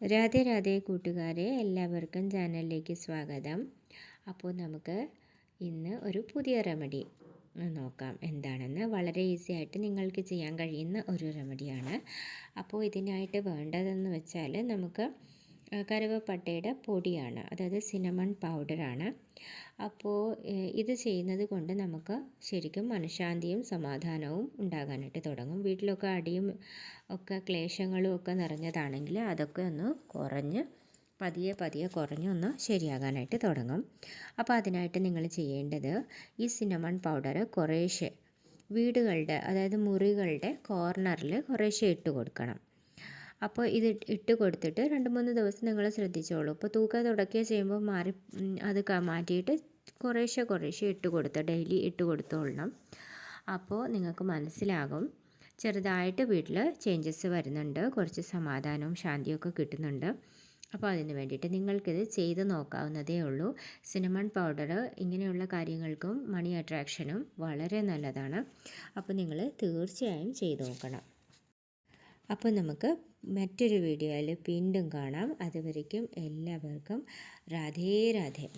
രാധേ രാധേ കൂട്ടുകാരെ എല്ലാവർക്കും ചാനലിലേക്ക് സ്വാഗതം. അപ്പോൾ നമുക്ക് ഇന്ന് ഒരു പുതിയ റെമഡി നോക്കാം. എന്താണെന്ന് വളരെ ഈസി ആയിട്ട് നിങ്ങൾക്ക് ചെയ്യാൻ കഴിയുന്ന ഒരു റെമഡിയാണ് അപ്പോൾ ഇതിനായിട്ട് വേണ്ടതെന്ന് വെച്ചാൽ നമുക്ക് കറുവപ്പട്ടയുടെ പൊടിയാണ്. അതായത് സിനമൺ പൗഡറാണ് അപ്പോൾ ഇത് ചെയ്യുന്നത് കൊണ്ട് നമുക്ക് ശരിക്കും മനഃശാന്തിയും സമാധാനവും ഉണ്ടാകാനായിട്ട് തുടങ്ങും. വീട്ടിലൊക്കെ അടിയും ഒക്കെ ക്ലേശങ്ങളും ഒക്കെ നിറഞ്ഞതാണെങ്കിൽ അതൊക്കെ ഒന്ന് കുറഞ്ഞ് പതിയെ പതിയെ കുറഞ്ഞൊന്ന് ശരിയാകാനായിട്ട് തുടങ്ങും. അപ്പോൾ അതിനായിട്ട് നിങ്ങൾ ചെയ്യേണ്ടത് ഈ സിനമൺ പൗഡർ കുറേശ്ശെ വീടുകളുടെ അതായത് മുറികളുടെ കോർണറിൽ കുറേശ്ശെ ഇട്ട് കൊടുക്കണം. അപ്പോൾ ഇത് ഇട്ട് കൊടുത്തിട്ട് രണ്ട് മൂന്ന് ദിവസം നിങ്ങൾ ശ്രദ്ധിച്ചോളൂ. ഇപ്പോൾ തൂക്കം തുടക്കുക ചെയ്യുമ്പോൾ മാറി അത് മാറ്റിയിട്ട് കുറേശ്ശെ കുറേശ്ശെ ഇട്ട് കൊടുത്ത് ഡെയിലി ഇട്ട് കൊടുത്തോളണം. അപ്പോൾ നിങ്ങൾക്ക് മനസ്സിലാകും. ചെറുതായിട്ട് വീട്ടിൽ ചേഞ്ചസ് വരുന്നുണ്ട്. കുറച്ച് സമാധാനവും ശാന്തിയൊക്കെ കിട്ടുന്നുണ്ട്. അപ്പോൾ അതിന് വേണ്ടിയിട്ട് നിങ്ങൾക്കിത് ചെയ്ത് നോക്കാവുന്നതേ ഉള്ളൂ. സിനമൺ പൗഡർ ഇങ്ങനെയുള്ള കാര്യങ്ങൾക്കും മണി അട്രാക്ഷനും വളരെ നല്ലതാണ്. അപ്പോൾ നിങ്ങൾ തീർച്ചയായും ചെയ്ത് നോക്കണം. അപ്പോൾ നമുക്ക് മറ്റൊരു വീഡിയോയിൽ വീണ്ടും കാണാം. അതുവരേക്കും എല്ലാവർക്കും രാധേ രാധേ.